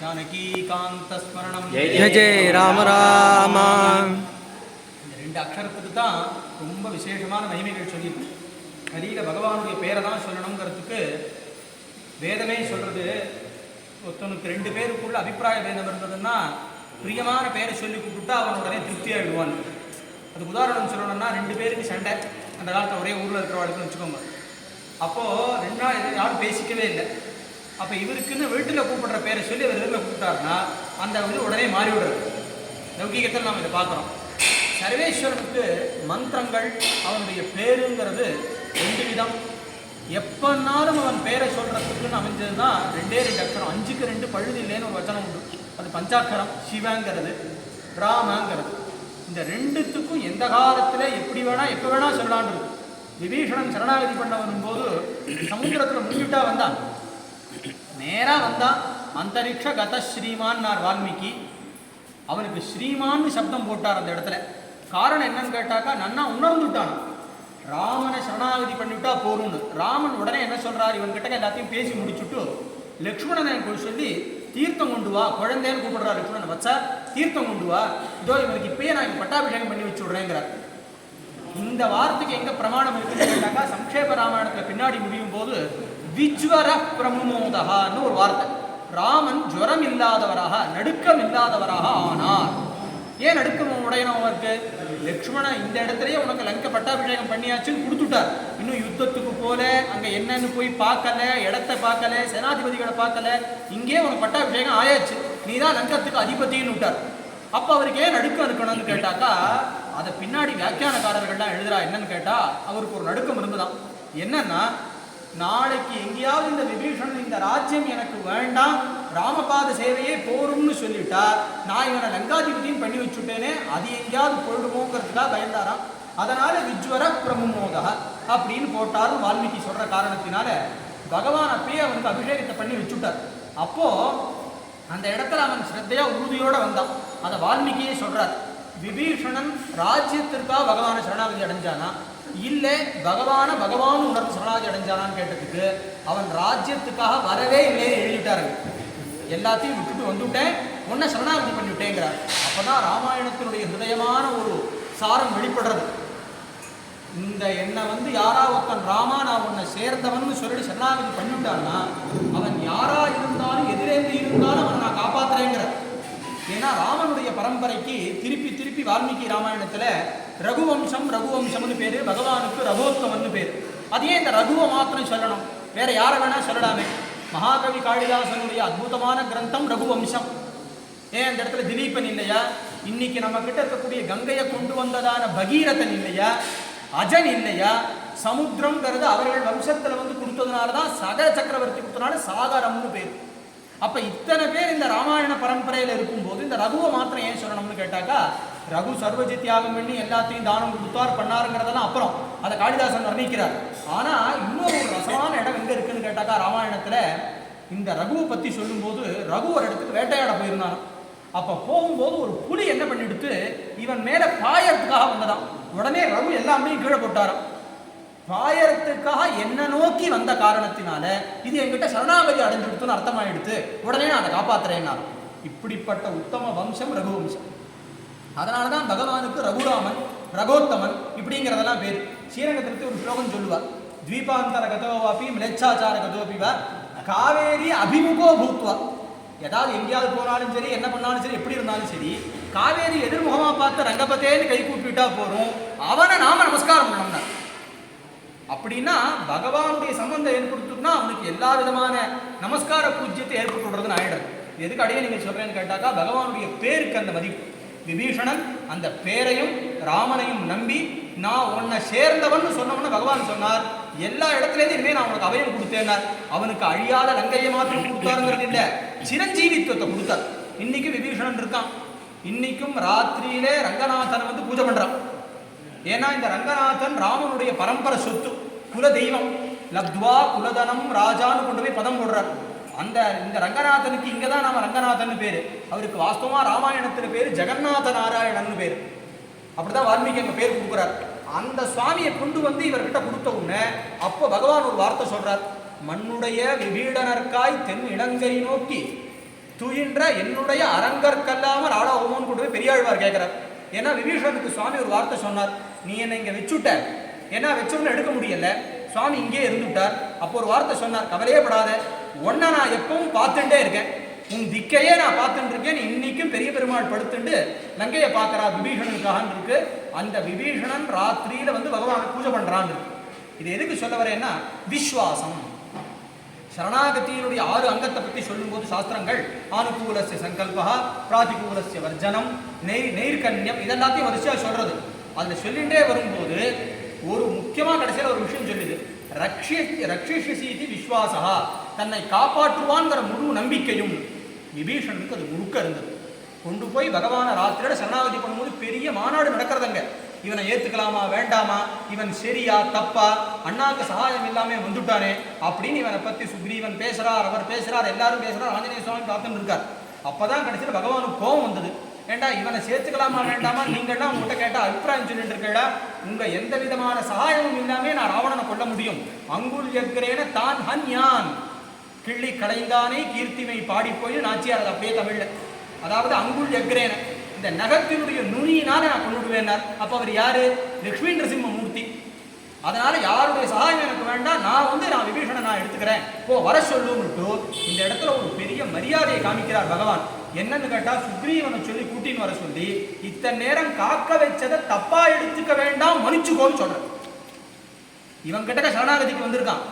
ஜானகீகாந்தஸ்மரணம். ஜெய ஜெய ராம ராமா. இந்த ரெண்டு அக்ஷரத்துக்கு தான் ரொம்ப விசேஷமான மகிமைகள் சொல்லியிருக்கு. நதியில் பகவானுடைய பேரை தான் சொல்லணுங்கிறதுக்கு வேதமே சொல்றது ஒருத்தனுக்கு ரெண்டு பேருக்குள்ள அபிப்பிராய பேதம் இருந்ததுன்னா பிரியமான பேரை சொல்லி கூப்பிட்டா அவன் உடனே திருப்தி ஆகிடுவான் அதுக்கு உதாரணம் சொல்லணும்னா ரெண்டு பேருக்கு சண்டை. அந்த காலத்தில் ஒரே ஊரில் இருக்கிறவளுக்குன்னு வச்சுக்கோங்க. அப்போது ரெண்டு நாள் யாரும் பேசிக்கவே இல்லை. அப்போ இவருக்குன்னு வீட்டில் கூப்பிடுற பேரை சொல்லி அவர் எதிரில் கூப்பிட்டாருன்னா அந்த இது உடனே மாறிவிடுறது. லௌகீகத்தில் நாம் இதை பார்க்குறோம். சர்வேஸ்வரனுக்கு மந்திரங்கள் அவனுடைய பேருங்கிறது ரெண்டு விதம். எப்போனாலும் அவன் பேரை சொல்கிறதுக்குன்னு அமைஞ்சது தான் ரெண்டே ரெண்டு அக்ஷரம். அஞ்சுக்கு ரெண்டு பழுது இல்லைன்னு ஒரு வச்சனம் உண்டு. அது பஞ்சாக்கரம் சிவங்கிறது ராமங்கிறது. இந்த ரெண்டுத்துக்கும் எந்த காலத்தில் எப்படி வேணால் எப்போ வேணால் சொல்லலான்னு இருக்கு விபீஷணன் சரணாகதி பண்ண வரும்போது சமுத்திரத்தில் முன்னிட்டா வந்தான். நேராக வந்தான் அந்தரிக்ஷ கத ஸ்ரீமான்னார் வால்மீகி. அவனுக்கு ஸ்ரீமான்னு சப்தம் போட்டார் அந்த இடத்துல. காரணம் என்னன்னு கேட்டாக்கா நன்னா உணர்ந்துட்டான். ராமனை சரணாகதி பண்ணிவிட்டா போகணும்னு ராமன் உடனே என்ன சொல்கிறார் இவன் கிட்ட எல்லாத்தையும் பேசி முடிச்சுட்டு லக்ஷ்மணனை போய் சொல்லி தீர்த்தம் கொண்டு வா குழந்தைன்னு கூப்பிடுறா லக்ஷ்மணன். வச்சா தீர்த்தம் கொண்டு வா. இதோ இவனுக்கு இப்பயே நான் இங்க பட்டாபிஷேகம் பண்ணி வச்சு விடுறேங்கிறார் இந்த வார்த்தைக்கு எங்கே பிரமாணம் இருக்குன்னு கேட்டாக்கா சம்ஷேப ராமாயணத்தில் பின்னாடி முடியும் போது விஜ்வர பிரமுமோதகான்னு ஒரு வார்த்தை. ராமன் ஜுரம் இல்லாதவராக நடுக்கம் இல்லாதவராக ஆனார். ஏன் நடுக்கம் உடையணும் அவருக்கு? லக்ஷ்மண இந்த இடத்துலயே உனக்கு லங்க பட்டாபிஷேகம் பண்ணியாச்சுன்னு கொடுத்துட்டார். இன்னும் யுத்தத்துக்கு போல அங்க என்னன்னு போய் பார்க்கல இடத்த பார்க்கல சேனாதிபதிகளை பார்க்கல இங்கே உனக்கு பட்டாபிஷேகம் ஆயாச்சு. நீ தான் லங்கத்துக்கு அதிபதினு விட்டார். அப்போ அவருக்கு ஏன் நடுக்கம் இருக்கணும்னு கேட்டாக்கா அதை பின்னாடி வியாக்கியானக்காரர்கள்லாம் எழுதுறா என்னன்னு கேட்டா அவருக்கு ஒரு நடுக்கம் இருந்துதான். என்னன்னா நாளைக்கு எங்கேயாவது இந்த விபீஷணன் இந்த ராஜ்யம் எனக்கு வேண்டாம் ராமபாத சேவையே போரும்னு சொல்லிட்டா நான் இவனை லங்காதிபதியும் பண்ணி வச்சுட்டேனே அது எங்கேயாவது போயிடுமோங்கிறதுக்காக பயந்தாராம். அதனால விஜ்வர பிரமுமோதா அப்படின்னு போட்டாரும் வால்மீகி சொல்ற காரணத்தினால பகவான் அப்பயே அவனுக்கு அபிஷேகத்தை பண்ணி வச்சுட்டார். அப்போ அந்த இடத்துல அவன் ஸ்ரத்தையா உறுதியோட வந்தான். அதை வால்மீகியே சொல்றார். விபீஷணன் ராஜ்யத்திற்காக பகவானை சரணாகதி அடைஞ்சானா? இல்லை பகவான பகவான் உணர்ந்து சரணாகி அடைஞ்சானான்னு கேட்டதுக்கு அவன் ராஜ்யத்துக்காக வரவே இல்லைன்னு எழுதிட்டாரு எல்லாத்தையும் விட்டுட்டு வந்துவிட்டேன் உன்னை சரணாகதி பண்ணிவிட்டேங்கிறார். அப்பதான் ராமாயணத்தினுடைய ஹிருதயமான ஒரு சாரம் வெளிப்படுறது. இந்த என்னை வந்து யாரா ஒருத்தன் ராமா நான் உன்னை சேர்ந்தவன் சொல்லிட்டு சரணாகதி பண்ணிவிட்டான்னா அவன் யாரா இருந்தாலும் எதிரேந்து இருந்தாலும் அவனை நான் காப்பாத்துறேங்கிற ஏன்னா ராமனுடைய பரம்பரைக்கு திருப்பி திருப்பி வால்மீகி ராமாயணத்தில் ரகுவம்சம் ரகுவம்சம்னு பேர் பகவானுக்கு ரகோத்தமன்னு பேர். அது ஏன் இந்த ரகுவை மாத்திரம் சொல்லணும்? வேற யாரை வேணா சொல்லலாமே. மகாகவி காளிதாசனுடைய அற்புதமான கிரந்தம் ரகுவம்சம். ஏன் அந்த இடத்துல திலீபன் இல்லையா? இன்னைக்கு நம்ம கிட்ட இருக்கக்கூடிய கங்கையை கொண்டு வந்ததான பகீரதன் இல்லையா? அஜன் இல்லையா? சமுத்திரங்கிறது அவர்கள் வம்சத்தில் வந்து கொடுத்ததுனால தான் சகர சக்கரவர்த்தி கொடுத்தனால சாகரம்னு பேர். அப்போ இத்தனை பேர் இந்த ராமாயண பரம்பரையில் இருக்கும்போது இந்த ரகுவை மாத்திரம் ஏன் சொல்லணும்னு கேட்டாக்கா ரகு சர்வஜி தியாகம் பண்ணி எல்லாத்தையும் தானம் கொடுத்தார் பண்ணாருங்கிறதெல்லாம் அப்புறம். அதை காளிதாசன் வர்ணிக்கிறார். ஆனா இன்னொரு ஒரு ரசமான இடம் எங்க இருக்குன்னு கேட்டாக்கா ராமாயணத்துல இந்த ரகுவை பத்தி சொல்லும்போது ரகு ஒரு இடத்துக்கு வேட்டையாட போயிருந்தான் அப்ப போகும்போது ஒரு புலி என்ன பண்ணிடுத்து இவன் மேல பாயறதுக்காக வந்ததான் உடனே ரகு எல்லாமே கீழே போட்டாராம். பாயறதுக்காக என்ன நோக்கி வந்த காரணத்தினால இது என்கிட்ட சரணாகதி அடைஞ்சுடுத்துன்னு அர்த்தமாயிடுத்து உடனே நான் அதை காப்பாத்துறேன்னா இப்படிப்பட்ட உத்தம வம்சம் ரகு வம்சம் அதனால தான் பகவானுக்கு ரகுராமன் ரகோத்தமன் இப்படிங்கிறதெல்லாம் பேர். ஸ்ரீரங்கத்திற்கு ஒரு ஸ்லோகம் சொல்லுவார். த்வீபாந்தர கதோவாப்பி மிளச்சாச்சார கதோபிவா காவேரி அபிமுகோ பூத்வா. ஏதாவது எங்கேயாவது போனாலும் சரி என்ன பண்ணாலும் சரி எப்படி இருந்தாலும் சரி காவேரி எதிர்முகமா பார்த்து ரங்கபத்தேன்னு கை கூப்பிட்டா போறோம் அவனை நாம நமஸ்காரம் பண்ணோம்னா. அப்படின்னா பகவானுடைய சம்பந்தம் ஏற்படுத்துனா அவனுக்கு எல்லா விதமான நமஸ்கார பூஜ்யத்தை ஏற்பட்டு விடுறதுன்னு ஆயிடுறது. எதுக்கு அடையே நீங்க சொல்றேன்னு கேட்டாக்கா பகவானுடைய பேருக்கு அந்த மதிப்பு. விபீஷணன் அந்த பேரையும் ராமனையும் நம்பி நான் உன்னை சேர்ந்தவன் சொன்னவன பகவான் சொன்னார். எல்லா இடத்துலேருந்து இனிமே நான் உனக்கு அபயம் கொடுத்தேனார் அவனுக்கு அழியாத லங்கையை மாற்றி கொடுத்தாருங்கிறது இல்ல. சிரஞ்சீவித்துவத்தை கொடுத்தார். இன்னைக்கு விபீஷணன் இருக்கான். இன்னைக்கும் ராத்திரியிலே ரங்கநாதனை வந்து பூஜை பண்றான். ஏன்னா இந்த ரங்கநாதன் ராமனுடைய பரம்பரை சொத்து குல தெய்வம் லப்துவா குலதனம் ராஜான்னு கொண்டு போய் பதம் போடுறார். அந்த இந்த ரங்கநாதனுக்கு இங்கே தான் நாம ரங்கநாதன் பேர். அவருக்கு வாஸ்தவமா ராமாயணத்தின் பேர் ஜெகநாத நாராயணன் பேரு. அப்படிதான் வால்மீகி அங்கே பேர் கொடுக்குறார். அந்த சுவாமியை கொண்டு வந்து இவர்கிட்ட கொடுத்த உடனே அப்போ பகவான் ஒரு வார்த்தை சொல்கிறார் மண்ணுடைய விபீடனர்க்காய் தென் இலங்கை நோக்கி துயின்ற என்னுடைய அரங்கற்கல்லாமல் ஆடாகுமோன்னு கொண்டு போய் பெரியாழ்வார் கேட்குறார். ஏன்னா விபீஷனுக்கு சுவாமி ஒரு வார்த்தை சொன்னார். நீ என்னை இங்கே வச்சுட்ட. ஏன்னா வச்சவன எடுக்க முடியல. சுவாமி இங்கே இருந்துட்டார் அப்போ ஒரு வார்த்தை சொன்னார். கவலையே படாத உன்னை நான் எப்பவும் பார்த்துட்டே இருக்கேன். உன் திக்கையே நான் பார்த்துட்டு இருக்கேன். இன்னைக்கும் பெரிய பெருமாள் படுத்துண்டு லங்கையை பார்க்குறா விபீஷணனுக்காக இருக்கு. அந்த விபீஷணன் ராத்திரியில வந்து பகவானை பூஜை பண்ணுறான்னு இருக்கு. இது எதுக்கு சொல்ல வரேன்னா விஸ்வாசம். சரணாகதியினுடைய ஆறு அங்கத்தை பற்றி சொல்லும்போது சாஸ்திரங்கள் ஆனுகூலஸ்ய சங்கல்பா பிராதிகூலசிய வர்ஜனம் நெய் நெய்கன்யம் இதெல்லாத்தையும் வரிசையாக சொல்றது. அதில் சொல்லிகிட்டே வரும்போது ஒரு முக்கியமாக கடைசியில் ஒரு விஷயம் சொல்லுது. ரக்ஷி ரக்ஷிஷி விஸ்வாசா தன்னை காப்பாற்றுவான்கிற முழு நம்பிக்கையும் விபீஷனுக்கு அது முழுக்க இருந்தது. கொண்டு போய் பகவானை ராத்திரியோட சரணாகதி பண்ணும்போது பெரிய மாநாடு நடக்கிறதுங்க. இவனை ஏத்துக்கலாமா வேண்டாமா? இவன் சரியா தப்பா? அண்ணாக்கு சகாயம் இல்லாமல் வந்துட்டானே? அப்படின்னு இவனை பத்தி சுக்ரீவன் பேசுறார் அவர் பேசுறார் எல்லாரும் பேசுகிறார் ஆஞ்சநேய சுவாமி பார்த்துட்டு இருக்கார். அப்பதான் கடைசியில் பகவானுக்கு கோபம் வந்தது. ஏண்டா இவனை சேர்த்துக்கலாமா வேண்டாமா? நீங்கள்லாம் உங்கள்கிட்ட கேட்டால் அபிப்பிராயம் சொல்லிட்டு இருக்கா உங்கள் எந்த விதமான சகாயமும் இல்லாமே நான் ராவணனை கொல்ல முடியும். அங்குல் எக்கிறேன தான் ஹன்யான் கிள்ளி கடைந்தானே கீர்த்திமை பாடிப்போய் நாச்சியார் அது அப்படியே தமிழில். அதாவது அங்குள் எக்ரேன. இந்த நகத்தினுடைய நுனியினால நான் கொண்டுடுவேனார் அப்போ அவர் யாரு? லக்ஷ்மி நரசிம்ம மூர்த்தி அதனால யாருடைய சகாயம் எனக்கு வேண்டாம். நான் வந்து நான் விபீஷனை நான் எடுத்துக்கிறேன். போ வர சொல்லுன்னுட்டு இந்த இடத்துல ஒரு பெரிய மரியாதையை காமிக்கிறார் பகவான். என்னன்னு கேட்டால் சுக்ரீவனை சொல்லி கூட்டின்னு வர சொல்லி இத்தனை நேரம் காக்க வச்சதை தப்பா எடுத்துக்க வேண்டாம் மன்னிச்சுக்கோன்னு சொல்றேன் இவன் கிட்ட சரணாகதிக்கு வந்திருக்கான்.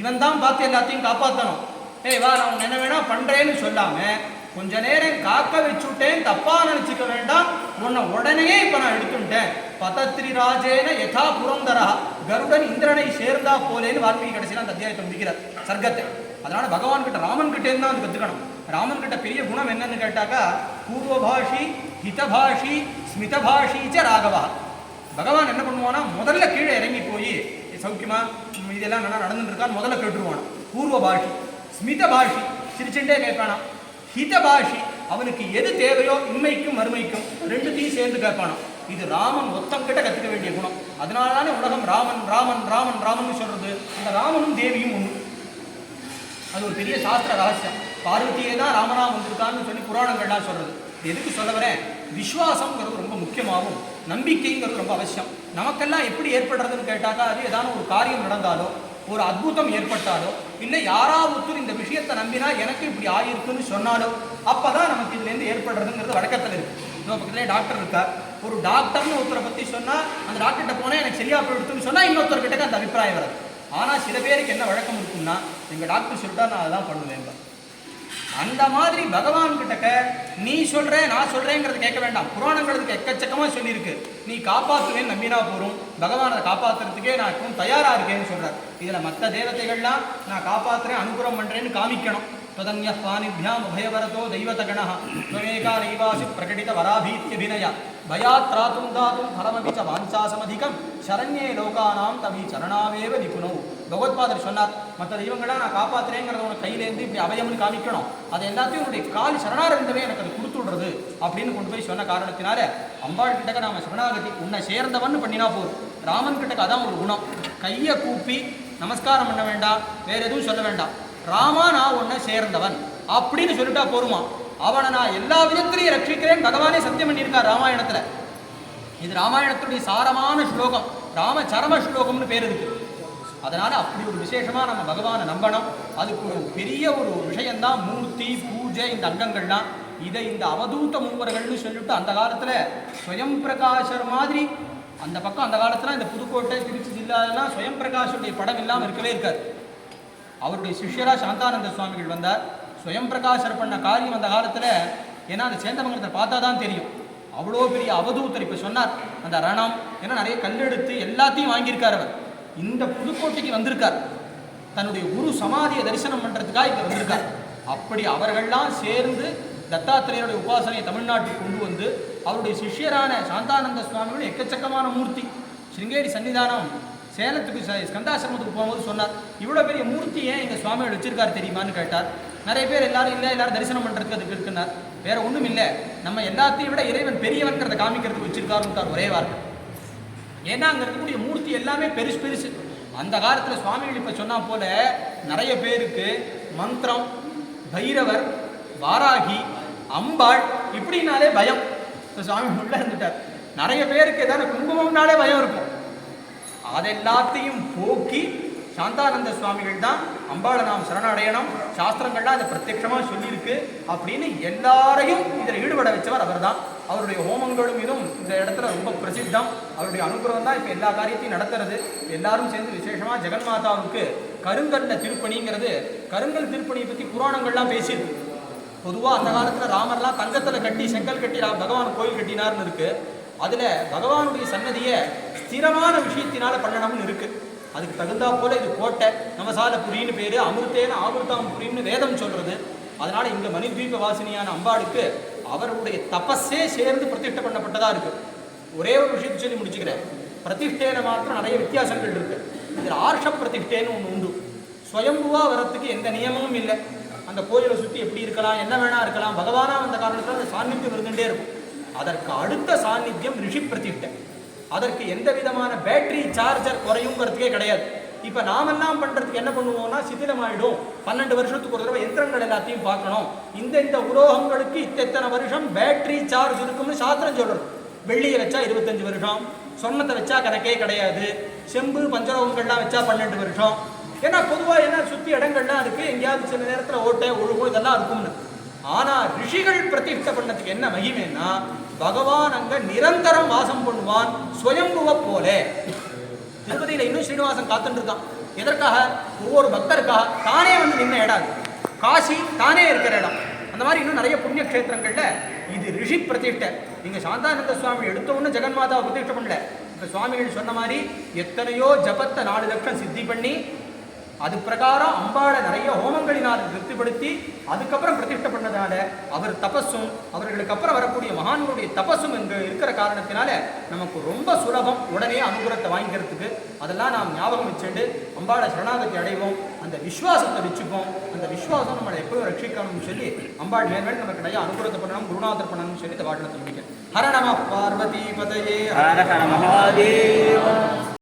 இவன் தான் பார்த்து எல்லாத்தையும் காப்பாற்றணும் ஏய் வா நான் என்ன வேணா பண்றேன்னு சொல்லாம கொஞ்ச நேரம் காக்க வச்சுட்டேன் தப்பா நினைச்சுக்க வேண்டாம். உன்னை உடனே இப்ப நான் எடுத்துட்டேன். பதத்ரி ராஜேன யதா புரந்தரா. கருடன் இந்திரனை சேர்ந்தா போலேன்னு வால்மீகி கடைசியில் அந்த அத்தியாயத்தை முடிக்கிறார். சர்க்கத்தை. அதனால பகவான் கிட்ட ராமன் கிட்டே தான் அது கத்துக்கணும். ராமன் கிட்ட பெரிய குணம் என்னன்னு கேட்டாக்கா பூர்வபாஷி ஹிதபாஷி ஸ்மிதபாஷி ச ராகவா. பகவான் என்ன பண்ணுவானா முதல்ல கீழே இறங்கி போய் சௌக்கியமா இதெல்லாம் நல்லா நடந்துட்டு இருக்கான்னு முதல்ல கேட்டுருவான். பூர்வ ஸ்மிதபாஷி ஸ்மித பாஷி சிரிச்சுட்டே கேட்பானா ஹித பாஷி அவனுக்கு எது தேவையோ உண்மைக்கும் மறுமைக்கும் ரெண்டுத்தையும் சேர்ந்து கேட்பானா இது ராமன் ஒத்தம் கிட்ட கத்துக்க வேண்டிய குணம். அதனால தானே உலகம் ராமன் ராமன் ராமன் ராமன் சொல்றது. அந்த ராமனும் தேவியும் ஒன்று அது ஒரு பெரிய சாஸ்திர ரகசியம். பார்வதியே தான் ராமராம் வந்திருக்கான்னு சொல்லி புராணங்கள்லாம் சொல்றது. எதுக்கு சொல்ல வரேன்? விஸ்வாசம்ங்கிறது ரொம்ப முக்கியமாகும் நம்பிக்கைங்கிறது ரொம்ப அவசியம். நமக்கெல்லாம் எப்படி ஏற்படுறதுன்னு கேட்டாக்கா அது ஏதாவது ஒரு காரியம் நடந்தாலோ ஒரு அற்புதம் ஏற்பட்டாலோ இல்லை யாராவது இந்த விஷயத்தை நம்பினா எனக்கு இப்படி ஆயிருக்குன்னு சொன்னாலோ அப்பதான் நமக்கு இதுலேருந்து ஏற்படுறதுங்கிறது வழக்கத்தில் இருக்குது இன்னொரு பக்கத்துலேயே டாக்டர் இருக்கார். ஒரு டாக்டர்னு ஒருத்தரை பற்றி சொன்னால் அந்த டாக்டர்கிட்ட போனால் எனக்கு சரியா போயிடுதுன்னு சொன்னால் இன்னொருத்தர்கிட்ட அந்த அபிப்பிராயம் வராது. ஆனால் சில பேருக்கு என்ன வழக்கம் இருக்குன்னா எங்கள் டாக்டர் சொல்லிட்டா நான் அதான் பண்ணுவேன் அந்த மாதிரி பகவான் கிட்டக்க நீ சொல்ற நான் சொல்றேங்கிறது கேட்க வேண்டாம். புராணங்கிறதுக்கு எக்கச்சக்கமா சொல்லியிருக்கு. நீ காப்பாத்துவேன்னு நம்பினா போறோம். பகவானை காப்பாத்துறதுக்கே நான் இப்போ தயாரா இருக்கேன்னு சொல்றார். இதுல மற்ற தேவதைகள்லாம் நான் காப்பாத்துறேன் அனுகிரகம் பண்றேன்னு காமிக்கணும். ததன்ய பாணிபியாம் உபயவரதோ தெய்வதகண துவமேகா நைவாசி பிரகடித வராபீத்தியபினய பயாத் திராத்தும் தாத்தும் பலமபி வாஞ்சாசமதிகம். சரண்யே லோகானாம் தமி சரணாவேவ நிபுணோ. பகவத்பாதர் சொன்னார் மற்ற தெய்வங்களாம் நான் காப்பாத்துறேங்கிறத உனக்கு கையிலேருந்து இப்படி அபயம்னு காமிக்கணும். அது எல்லாத்தையும் உன்னுடைய கால் சரணாரந்தமே எனக்கு அது கொடுத்து விடுறது அப்படின்னு கொண்டு போய் சொன்ன காரணத்தினால அம்பாள் கிட்டக்க நாம சரணாகதி உன்னை சேர்ந்தவன்னு பண்ணினா போதும். ராமன் கிட்டக்க அதான் ஒரு குணம். கையை கூப்பி நமஸ்காரம் பண்ண வேண்டாம் வேற எதுவும் சொல்ல வேண்டாம் ராமா நான் உன்னை சேர்ந்தவன் அப்படின்னு சொல்லிட்டா போருமா? அவனை நான் எல்லா விதத்திலையும் ரட்சிக்கிறேன். பகவானே சத்தியம் பண்ணியிருக்கார் ராமாயணத்துல. இது ராமாயணத்துடைய சாரமான ஸ்லோகம். ராம சரம ஸ்லோகம்னு பேர் இருக்கு. அதனால் அப்படி ஒரு விசேஷமாக நம்ம பகவானை நம்பணும். அதுக்கு ஒரு பெரிய ஒரு விஷயந்தான் மூர்த்தி பூஜை இந்த அங்கங்கள்லாம். இதை இந்த அவதூத்த மூவர்கள்னு சொல்லிட்டு அந்த காலத்தில் ஸ்வயம் பிரகாஷர் மாதிரி அந்த பக்கம் அந்த காலத்தில் இந்த புதுக்கோட்டை திருச்சி ஜில்லாலாம் ஸ்வயம் பிரகாஷுடைய படம் இல்லாமல் இருக்கவே இருக்காது. அவருடைய சிஷ்யரா சாந்தானந்த சுவாமிகள் வந்தார். ஸ்வயம் பிரகாஷர் பண்ண காரியம் அந்த காலத்தில் ஏன்னா அந்த சேந்தமங்கலத்தை பார்த்தா தான் தெரியும். அவ்வளோ பெரிய அவதூத்தர் இப்போ சொன்னார். அந்த ரணம் ஏன்னா நிறைய கல்லெடுத்து எல்லாத்தையும் வாங்கியிருக்கார் அவர். இந்த புதுக்கோட்டைக்கு வந்திருக்கார். தன்னுடைய குரு சமாதியை தரிசனம் பண்ணுறதுக்காக இங்கே வந்திருக்கார். அப்படி அவர்கள்லாம் சேர்ந்து தத்தாத்திரேயருடைய உபாசனையை தமிழ்நாட்டுக்கு கொண்டு வந்து அவருடைய சிஷ்யரான சாந்தானந்த சுவாமியோட எக்கச்சக்கமான மூர்த்தி சிங்கேரி சன்னிதானம் சேலத்துக்கு ஸ்கந்தாசிரமத்துக்கு போகும்போது சொன்னார் இவ்வளோ பெரிய மூர்த்தி ஏன் எங்கள் சுவாமியோட வச்சிருக்காரு தெரியுமான்னு கேட்டார். நிறைய பேர் எல்லாரும் இல்லை எல்லாரும் தரிசனம் பண்ணுறதுக்கு அதுக்கு இருக்குன்னார். வேற ஒன்றும் இல்லை நம்ம எல்லாத்தையும் விட இறைவன் பெரியவன்கிறத காமிக்கிறதுக்கு வச்சிருக்காருன்னு ஒரே வார்த்தை. ஏன்னா அங்கே இருக்கக்கூடிய மூர்த்தி எல்லாமே பெருசு பெருசு. அந்த காலத்தில் சுவாமிகள் இப்போ சொன்னால் போல நிறைய பேருக்கு மந்திரம் பைரவர் வாராகி அம்பாள் இப்படின்னாலே பயம். இப்போ சுவாமி உள்ள இருந்துட்டார். நிறைய பேருக்கு ஏதாவது குங்குமம்னாலே பயம் இருக்கும். அதெல்லாத்தையும் போக்கி சாந்தானந்த சுவாமிகள் தான் அம்பாளை நாம் சரணடையணும். சாஸ்திரங்கள்லாம் அதை பிரத்யட்சமாக சொல்லியிருக்கு. அப்படின்னு எல்லாரையும் இதில் ஈடுபட வச்சவர் அவர்தான். அவருடைய ஹோமங்களும் இதுவும் இந்த இடத்துல ரொம்ப பிரசித்தம். அவருடைய அனுகிரகம் தான் இப்போ எல்லா காரியத்தையும் நடத்துறது. எல்லாரும் சேர்ந்து விசேஷமாக ஜெகன்மாதாவுக்கு கருங்கல்ல திருப்பணிங்கிறது கருங்கல் திருப்பணியை பற்றி புராணங்கள்லாம் பேசியிருக்கு. பொதுவாக அந்த காலத்தில் ராமர்லாம் தங்கத்தில் கட்டி செங்கல் கட்டி பகவான் கோயில் கட்டினார்னு இருக்குது அதில் பகவானுடைய சன்னதியை ஸ்திரமான விஷயத்தினால பண்ணணும்னு இருக்குது அதுக்கு தகுந்தா போல இது கோட்டை நமசால புரின்னு பேரு அமிர்தேன ஆமிர்தாம் புரின்னு வேதம் சொல்றது. அதனால இந்த மணித்வீப வாசினியான அம்பாளுக்கு அவருடைய தபஸே சேர்ந்து பிரதிஷ்டை பண்ணப்பட்டதா இருக்கு. ஒரே ஒரு விஷயத்தை சொல்லி முடிச்சுக்கிறேன். பிரதிஷ்டேன மாத்திரம் நிறைய வித்தியாசங்கள் இருக்கு. இதில் ஆர்ஷ பிரதிஷ்டேன்னு ஒன்று உண்டு. சுயம்புவா வரத்துக்கு எந்த நியமமும் இல்லை. அந்த கோயிலை சுற்றி எப்படி இருக்கலாம் என்ன வேணா இருக்கலாம் பகவானா வந்த காரணத்தில் அந்த சாநித்தியம் இருந்துட்டே இருக்கும். அதற்கு அடுத்த சாநித்தியம் ரிஷி பிரதிஷ்டை. அதற்கு எந்த விதமான பேட்டரி சார்ஜர் குறையுங்கிறதுக்கே கிடையாது. இப்போ நாமெல்லாம் பண்ணுறதுக்கு என்ன பண்ணுவோம்னா சிதிலமாயிடும். பன்னெண்டு வருஷத்துக்கு ஒரு தடவை எந்திரங்கள் எல்லாத்தையும் பார்க்கணும். இந்த இந்த உலோகங்களுக்கு இத்தனை வருஷம் பேட்டரி சார்ஜ் இருக்கும்னு சாஸ்திரம் சொல்றது. வெள்ளியை வச்சா இருபத்தஞ்சு வருஷம் சொன்னத்தை வச்சா கணக்கே கிடையாது. செம்பு பஞ்சலோகங்கள்லாம் வச்சா பன்னெண்டு வருஷம். ஏன்னா பொதுவாக என்ன சுற்றி இடங்கள்லாம் இருக்குது எங்கேயாவது சில நேரத்தில் ஓட்டை ஒழுகும் இதெல்லாம் இருக்கும்னு. ஆனால் ரிஷிகள் பிரதிஷ்டை பண்ணதுக்கு என்ன மகிமைன்னா பகவான் அங்க நிரந்தரம் வாசம் பண்ணுவான் சுயம்புவ போலே. திருப்பதியில் இன்னும் ஸ்ரீனிவாசன் காத்துட்டு இருக்கான் எதற்காக? ஒவ்வொரு பக்தருக்காக. தானே வந்து நின்ன இடம். காசி தானே இருக்கிற இடம். அந்த மாதிரி இன்னும் நிறைய புண்ணிய க்ஷேத்திரங்கள்ல இது ரிஷி பிரதிஷ்டை. நீங்க சாந்தானந்த சுவாமி எடுத்த உடனே ஜெகன்மாதாவை பிரதிஷ்டை பண்ணல. இந்த சுவாமிகள் சொன்ன மாதிரி எத்தனையோ ஜபத்தை நாலு லட்சம் சித்தி பண்ணி அது பிரகாரம் அம்பாளை நிறைய ஹோமங்களினால் திருப்திப்படுத்தி அதுக்கப்புறம் பிரதிஷ்ட பண்ணதால அவர் தபஸும் அவர்களுக்கு அப்புறம் வரக்கூடிய மகான்களுடைய தபஸும் என்று இருக்கிற காரணத்தினால நமக்கு ரொம்ப சுலபம் உடனே அனுகிரகத்தை வாங்கிக்கிறதுக்கு. அதெல்லாம் நாம் ஞாபகம் வச்சுட்டு அம்பாளை சரணாகத்தை அடைவோம் அந்த விசுவாசத்தை வச்சுப்போம். அந்த விசுவாசம் நம்மளை எப்பவும் ரட்சிக்கணும்னு சொல்லி அம்பாள் மேல் நமக்கு நிறைய அனுகிரகத்தை பண்ணணும் குருநாதர் பண்ணணும்னு சொல்லி இந்த வாட்டினத்தை முடிக்கிறேன். ஹர நம பார்வதி பதையே. ஹர ஹர